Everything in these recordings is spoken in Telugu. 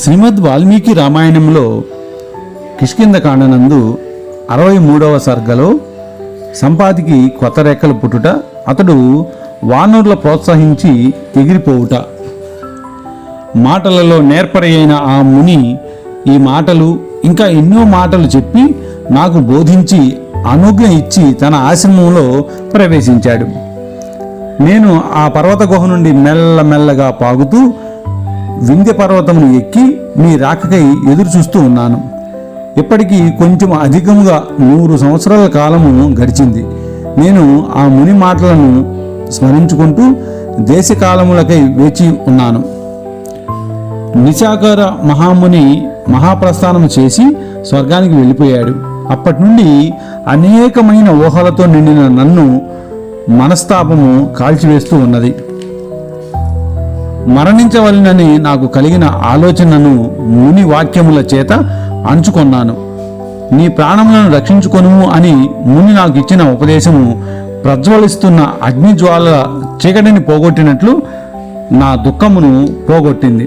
శ్రీమద్ వాల్మీకి రామాయణంలో కిష్కిందకాండనందు అరవై మూడవ సర్గలో సంపాతికి కొత్త రెక్కలు పుట్టుట అతడు వానరుల ప్రోత్సహించి ఎగిరిపోవుట. మాటలలో నేర్పరయైన ఆ ముని ఈ మాటలు ఇంకా ఎన్నో మాటలు చెప్పి నాకు బోధించి అనుజ్ఞ ఇచ్చి తన ఆశ్రమంలో ప్రవేశించాడు. నేను ఆ పర్వత గుహ నుండి మెల్లమెల్లగా పాగుతూ వింధ్య పర్వతమును ఎక్కి మీ రాకకై ఎదురు చూస్తూ ఉన్నాను. ఇప్పటికీ కొంచెం అధికముగా నూరు సంవత్సరాల కాలము గడిచింది. నేను ఆ ముని మాటలను స్మరించుకుంటూ దేశకాలములకై వేచి ఉన్నాను. నిశాకర మహాముని మహాప్రస్థానం చేసి స్వర్గానికి వెళ్ళిపోయాడు. అప్పటి నుండి అనేకమైన ఊహలతో నిండిన నన్ను మనస్తాపము కాల్చివేస్తూ ఉన్నది. మరణించవలనని నాకు కలిగిన ఆలోచనను ముని వాక్యముల చేత అంచుకొన్నాను. నీ ప్రాణములను రక్షించుకొనుము అని ముని నాకు ఇచ్చిన ఉపదేశము ప్రజ్వలిస్తున్న అగ్నిజ్వాల చీకటిని పోగొట్టినట్లు నా దుఃఖమును పోగొట్టింది.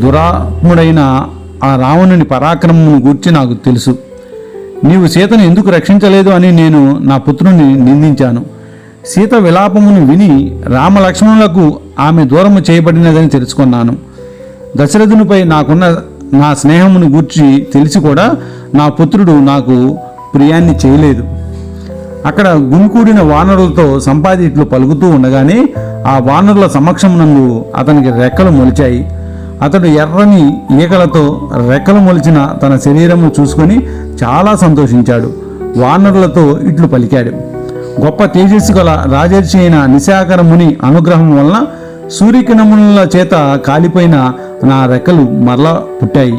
దురాత్ముడైన ఆ రావణుని పరాక్రమమును గూర్చి నాకు తెలుసు. నీవు సీతను ఎందుకు రక్షించలేదు అని నేను నా పుత్రుని నిందించాను. సీత విలాపమును విని రామలక్ష్మణులకు ఆమె దూరము చేయబడినదని తెలుసుకున్నాను. దశరథునిపై నాకున్న నా స్నేహమును గూర్చి తెలిసి కూడా నా పుత్రుడు నాకు ప్రియాన్ని చేయలేదు. అక్కడ గుమికూడిన వానరులతో సంపాదిట్లు పలుకుతూ ఉండగానే ఆ వానరుల సమక్షమునందు అతనికి రెక్కలు మొలిచాయి. అతడు ఎర్రని ఈకలతో రెక్కలు మొలిచిన తన శరీరము చూసుకొని చాలా సంతోషించాడు. వానరులతో ఇట్లు పలికాడు. గొప్ప తేజస్సు గల రాజర్షి అయిన నిశాకర ముని అనుగ్రహం వలన సూర్యకిరణముల చేత కాలిపోయిన నా రెక్కలు మరలా పుట్టాయి.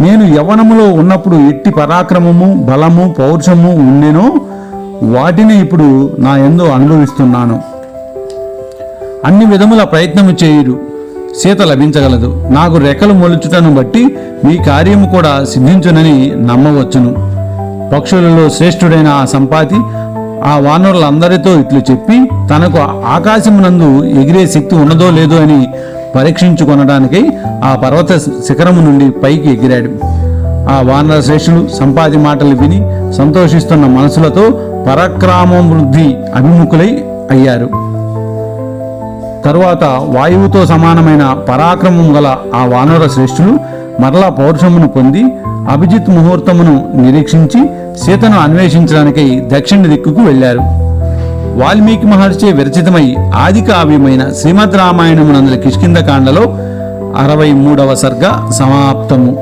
నేను యవ్వనములో ఉన్నప్పుడు ఎట్టి పరాక్రమము బలము పౌరుషము ఉండెనో వాటిని ఇప్పుడు నా ఎందు అనుభవిస్తున్నాను. అన్ని విధముల ప్రయత్నము చేయరు సీత లభించగలదు. నాకు రెక్కలు మొలుచుటను బట్టి మీ కార్యము కూడా సిద్ధించునని నమ్మవచ్చును. పక్షులలో శ్రేష్ఠుడైన ఆ సంపాతి ఆ వానరులందరితో ఇట్లు చెప్పి తనకు ఆకాశమునందు ఎగిరే శక్తి ఉన్నదో లేదో అని పరీక్షించుకొనడానికై ఆ పర్వత శిఖరము నుండి పైకి ఎగిరాడు. ఆ వానర శ్రేష్ఠులు సంపాది మాటలు విని సంతోషిస్తున్న మనసులతో పరాక్రమవృద్ధి అభిముఖులై అయ్యారు. తరువాత వాయువుతో సమానమైన పరాక్రమం గల ఆ వానర శ్రేష్ఠులు మరలా పౌరుషమును పొంది అభిజిత్ ముహూర్తమును నిరీక్షించి సీతను అన్వేషించడానికై దక్షిణ దిక్కుకు వెళ్ళారు. వాల్మీకి మహర్షి విరచితమై ఆది కావ్యమైన శ్రీమద్ రామాయణమునందరి కిష్కింద కాండలో అరవై మూడవ సర్గ సమాప్తము.